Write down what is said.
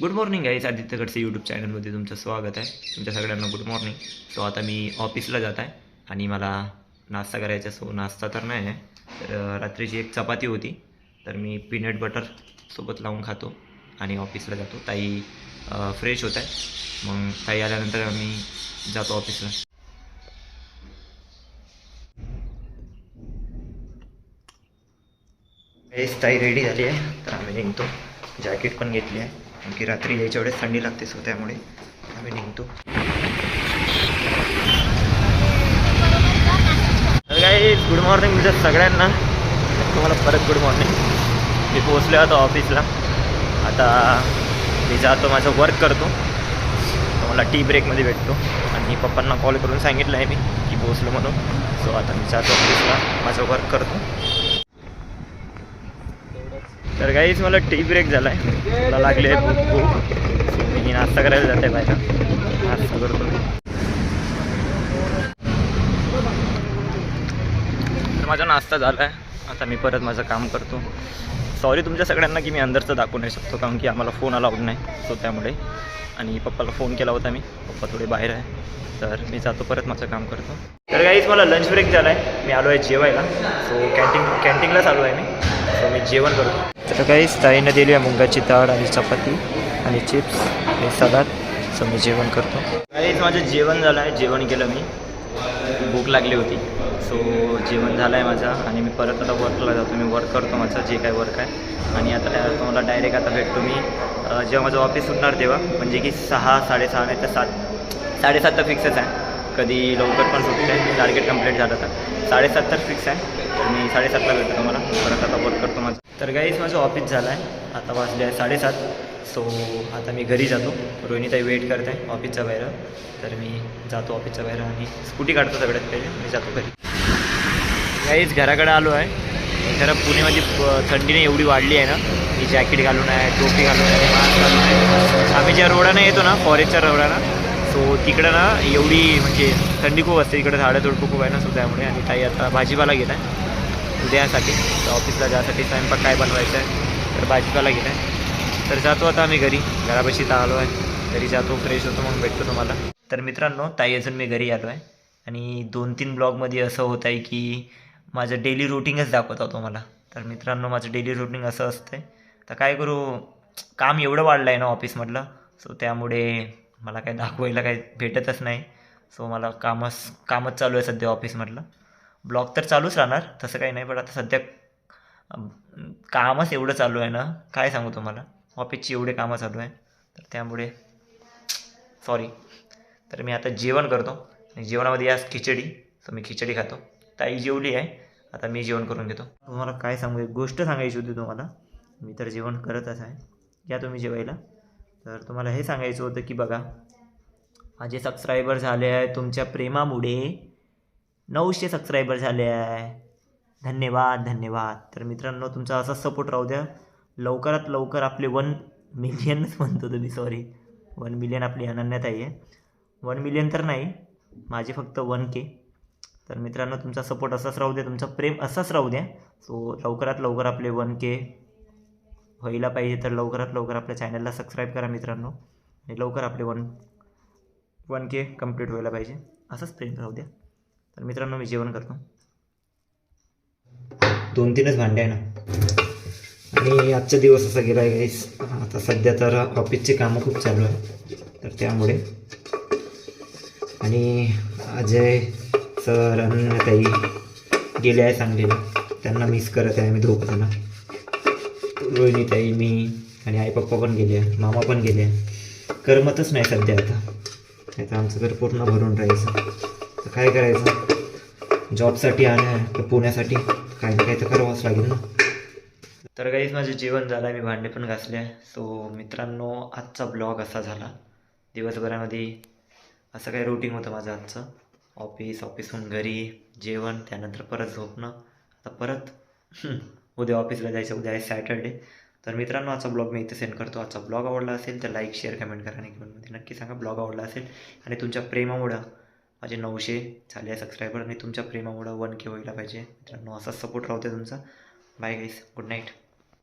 Good morning guys Aditya Kadse YouTube चॅनलमध्ये तुमचं स्वागत आहे. तुमच्या सगळ्यांना गुड मॉर्निंग सो आता मी ऑफिसला जात आहे आणि मला नाश्ता करायचा सो नाश्ता तर नाही आहे तर रात्रीची एक चपाती होती. तर मी पीनट बटर सोबत लावून खातो आणि ऑफिसला जातो. ताई फ्रेश होत आहे. मग ताई आल्यानंतर आम्ही जातो ऑफिसला ताई रेडी झाली आहे. तर आम्ही निघतो. जॅकेट पण घेतली आहे. कारण की रात्री यायच्या वेळेस थंडी लागते सो त्यामुळे आम्ही निघतो. काय गुड मॉर्निंग म्हणजे सगळ्यांना. तुम्हाला परत गुड मॉर्निंग मी पोहोचलो आता ऑफिसला आता मी जातो माझं वर्क करतो. मला टी ब्रेकमध्ये भेटतो. आणि पप्पांना कॉल करून सांगितलं आहे मी की पोहोचलो म्हणून. सो आता मी जातो ऑफिसला माझं वर्क करतो. तर काहीच मला टी ब्रेक झाला आहे मला लागले आहे भूक. खूप मी नाश्ता करायला जाते बाहेर. नाश्ता करतो तर माझा नाश्ता झाला आहे आता मी परत माझं काम करतो. सॉरी तुमच्या सगळ्यांना की मी अंदरचं दाखवू नाही शकतो कारण की आम्हाला फोन अलाउड नाही. सो त्यामुळे आणि पप्पाला फोन केला होता मी. पप्पा थोडे बाहेर आहे. तर मी जातो परत माझं काम करतो. तर काहीच मला लंच ब्रेक झाला आहे मी आलो आहे जेवायला. सो कॅन्टीन कॅन्टीनलाच आलो आहे मी. सो मी जेवण करतो. तर काहीच ताईनं दिली आहे मुंगाची डाळ आणि चपाती आणि चिप्स हे सलाद सो मी जेवण करतो. काहीच माझं जेवण झालं आहे जेवण केलं मी. भूक लागली होती. सो जेवण झालं आहे माझं आणि मी परत आता वर्कला जातो. मी वर्क करतो माझं जे काय वर्क आहे. आणि आता त्या तुम्हाला डायरेक्ट आता भेटतो मी. जेव्हा माझं ऑफिस सुटणार तेव्हा. म्हणजे की सहा साडेसहा नाही तर सात. साडेसात तर फिक्सच आहे. कधी लवकर पण सुटते. टार्गेट कंप्लीट झालं तर. साडेसात तर फिक्स आहे. तर मी साडेसातला भेटतो तुम्हाला. परत आता वर्क करतो माझं. तर गाईज माझं ऑफिस झालं आहे आता वाजले आहे साडेसात. सो आता मी घरी जातो. रोहिणीताई वेट करत आहे ऑफिसच्या बाहेर. तर मी जातो ऑफिसच्या बाहेर आणि स्कूटी काढतो सगळ्यात पहिले मी जातो घरी. काहीच घराकडे आलो आहे. खरं पुणेमध्ये थंडीने एवढी वाढली आहे ना. मी जॅकेट घालून आहे टोपी घालून आहे मास्क घालून आहे. आम्ही ज्या रोडानं येतो ना फॉरेस्टच्या रोडानं सो तिकडं ना एवढी म्हणजे थंडी खूप असते. इकडं झाडं झुडपं खूप आहे ना सो त्यामुळे. आणि ताई आता भाजीपाला घेत आहे. उद्यासाठी. तर ऑफिसला जासाठी स्वयंपाक काय बनवायचं आहे तर भाजीपाला घेत आहे. तर जातो आता आम्ही घरी. घरापाशी तर आलो आहे. घरी जातो फ्रेश होतो मग भेटतो तुम्हाला. तर मित्रांनो ताई अजून मी घरी आलो आहे आणि दोन तीन ब्लॉगमध्ये असं होत आहे की माझं डेली रुटीनच दाखवत होतो मला. तर मित्रांनो माझं डेली रुटीन असं असतं आहे तर काय करू काम एवढं वाढलं आहे ना ऑफिसमधलं सो त्यामुळे मला काही दाखवायला काही भेटतच नाही. सो मला कामच कामच चालू आहे सध्या ऑफिसमधलं ब्लॉग तर चालूच राहणार तसं काही नाही पण आता सध्या कामच एवढं चालू आहे ना काय सांगू तुम्हाला? ऑफिसची एवढे कामं चालू आहे. तर त्यामुळे सॉरी तर मी आता जेवण करतो. आणि जेवणामध्ये आज खिचडी सो मी खिचडी खातो. ताई जेवली आहे आता मी जेवण करून घेतो. तुम्हाला काय सांगू एक गोष्ट सांगायची होती तुम्हाला. मी तर जेवण करतच आहे. या तुम्ही जेवायला. तर तुम्हाला हे सांगायचं होतं की बघा माझे सबस्क्रायबर झाले आहे तुमच्या प्रेमामुळे. नऊशे सबस्क्रायबर झाले आहे. धन्यवाद धन्यवाद. तर मित्रांनो तुमचा असाच सपोर्ट राहू द्या. लवकरात लवकर आपले वन मिलियनच म्हणतो तुम्ही सॉरी वन मिलियन आपली अनन्यताई आहे. वन मिलियन तर नाही माझे फक्त वन के तर मित्रांनो तुमचा सपोर्ट असाच राहू द्या. तुमचा प्रेम असाच राहू द्या. सो लवकरात लवकर आपले वन के व्हायला पाहिजे तर लवकरात लवकर आपल्या चॅनलला सबस्क्राईब करा मित्रांनो. आणि लवकर आपले वन वन के कंप्लीट व्हायला पाहिजे. असंच प्रेम राहू द्या. तर मित्रांनो मी जेवण करतो. दोन तीनच भांडे आहे ना. आणि आजचा दिवस असा गेला आहे आता सध्या तर ऑफिसचे कामं खूप चालू आहे तर त्यामुळे. आणि अजय सर ताई गेले आहे सांगलीला. त्यांना मिस करत आहे मी दोघं जण. रोहिणीताई मी आणि आई पप्पा पण गेले आहे मामा पण गेले. आहे करमतच नाही सध्या आता. नाही तर आमचं घर पूर्ण भरून राहायचं. तर काय करायचं? जॉबसाठी आणि तर पुण्यासाठी. काही ना काही तर करावंच लागेल ना. तर काहीच माझं जेवण झालं आहे मी भांडे पण घासले. आहे सो मित्रांनो आजचा ब्लॉग असा झाला. दिवसभरामध्ये असं काही रुटीन होतं माझं आजचं. ऑफिस ऑफिसहून घरी जेवण त्यानंतर परत झोपणं. आता परत उद्या ऑफिसला जायचं उद्या आहे सॅटर्डे. तर मित्रांनो आजचा ब्लॉग मी इथे सेंड करतो. आजचा ब्लॉग आवडला असेल तर लाईक शेअर कमेंट करा आणि कमेंटमध्ये नक्की सांगा. ब्लॉग आवडला असेल आणि तुमच्या प्रेमामुळं माझे नऊशे झाले आहे सबस्क्रायबर आणि तुमच्या प्रेमामुळं वन के व्हायला पाहिजे. मित्रांनो असाच सपोर्ट राहते तुमचा. बाय गाईस गुड नाईट